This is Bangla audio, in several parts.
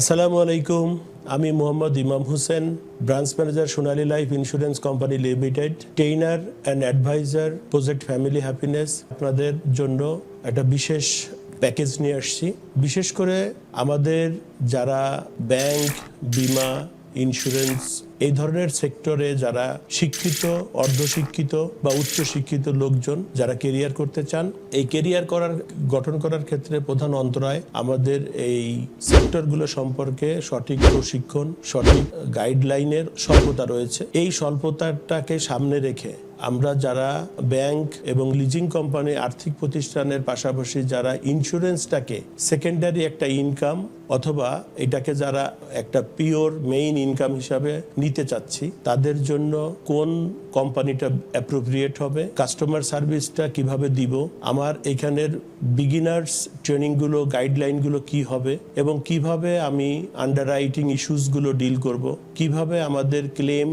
আসসালামু আলাইকুম, আমি Mohammad Imam Hossain, branch manager Sonali life insurance company limited, trainer and adviser, project family happiness আপনাদের জন্য একটা বিশেষ প্যাকেজ নিয়ে আসছি। বিশেষ করে আমাদের যারা ব্যাংক, বিমা ইন্স্যুরেন্স এই ধরনের সেক্টরে যারা শিক্ষিত, অর্ধশিক্ষিত বা উচ্চ শিক্ষিত লোকজন যারা কেরিয়ার করতে চান, এই কেরিয়ার করার, গঠন করার ক্ষেত্রে প্রধান অন্তরায় আমাদের এই সেক্টরগুলো সম্পর্কে সঠিক প্রশিক্ষণ, সঠিক গাইডলাইনের স্বল্পতা রয়েছে। এই স্বল্পতাটাকে সামনে রেখে আমরা যারা ব্যাংক এবং লিজিং কোম্পানি আর্থিক প্রতিষ্ঠানের পাশাপাশি যারা ইন্স্যুরেন্সটাকে সেকেন্ডারি একটা ইনকাম অথবা এটাকে যারা একটা পিওর মেইন ইনকাম হিসাবে নিতে চাচ্ছি, তাদের জন্য কোন কোম্পানিটা অ্যাপ্রোপ্রিয়েট হবে কাস্টমার সার্ভিসটা কীভাবে দিব, আমার এখানের বিগিনার্স ট্রেনিংগুলো গাইডলাইনগুলো কি হবে এবং কীভাবে আমি আন্ডার রাইটিং ইস্যুসগুলো ডিল করব, কীভাবে আমাদের ক্লেম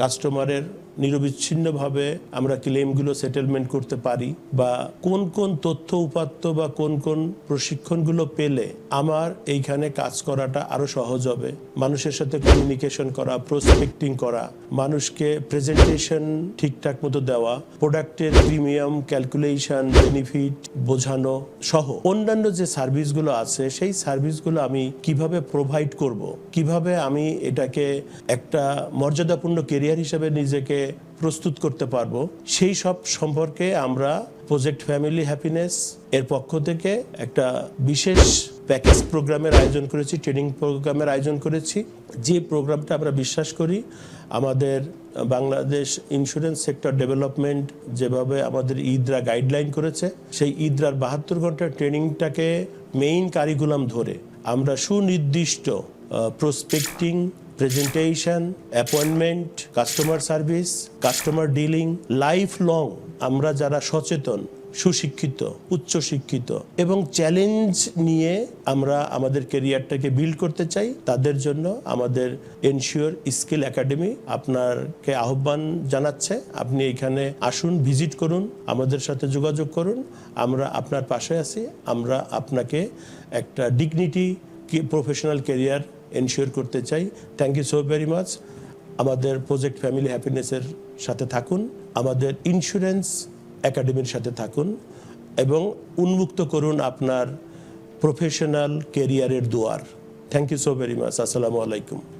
কাস্টমারের নিরবিচ্ছিন্নভাবে আমরা ক্লেমগুলো সেটেলমেন্ট করতে পারি বা কোন কোন তথ্য উপাত্ত বা কোন কোন প্রশিক্ষণগুলো পেলে আমার এইখানে কাজ করাটা আরও সহজ হবে। মানুষের সাথে কমিউনিকেশন করা প্রসপেক্টিং করা, মানুষকে প্রেজেন্টেশন ঠিকঠাক মতো দেওয়া প্রোডাক্টের প্রিমিয়াম ক্যালকুলেশন বেনিফিট বোঝানো সহ অন্যান্য যে সার্ভিসগুলো আছে, সেই সার্ভিসগুলো আমি কীভাবে প্রোভাইড করব? কীভাবে আমি এটাকে একটা মর্যাদাপূর্ণ কেরিয়ার হিসেবে নিজেকে প্রস্তুত করতে পারব। সেই সব সম্পর্কে আমরা প্রজেক্ট ফ্যামিলি হ্যাপিনেস এর পক্ষ থেকে একটা বিশেষ প্যাকেজ প্রোগ্রামের আয়োজন করেছি, ট্রেনিং প্রোগ্রামের আয়োজন করেছি। যে প্রোগ্রামটা আমরা বিশ্বাস করি, আমাদের বাংলাদেশ ইন্স্যুরেন্স সেক্টর ডেভেলপমেন্ট যেভাবে আমাদের ইদরা গাইডলাইন করেছে, সেই ইদরার বাহাত্তর ঘণ্টার ট্রেনিংটাকে মেইন কারিকুলাম ধরে আমরা সুনির্দিষ্ট prospecting presentation appointment customer service customer dealing life long আমরা যারা সচেতন, সুশিক্ষিত উচ্চ শিক্ষিত এবং চ্যালেঞ্জ নিয়ে আমরা আমাদের কেরিয়ারটাকে বিল্ড করতে চাই, তাদের জন্য আমাদের এনশিওর স্কিল একাডেমি আপনাকে আহ্বান জানাচ্ছে। আপনি এখানে আসুন ভিজিট করুন, আমাদের সাথে যোগাযোগ করুন। আমরা আপনার পাশে আছি, আমরা আপনাকে একটা ডিগনিটি প্রফেশনাল কেরিয়ার এনশিওর করতে চাই thank you so very much আমাদের প্রজেক্ট ফ্যামিলি হ্যাপিনেসের সাথে থাকুন আমাদের ইন্স্যুরেন্স একাডেমির সাথে থাকুন এবং উন্মুক্ত করুন আপনার প্রফেশনাল কেরিয়ারের দুয়ার thank you so very much আসসালামু আলাইকুম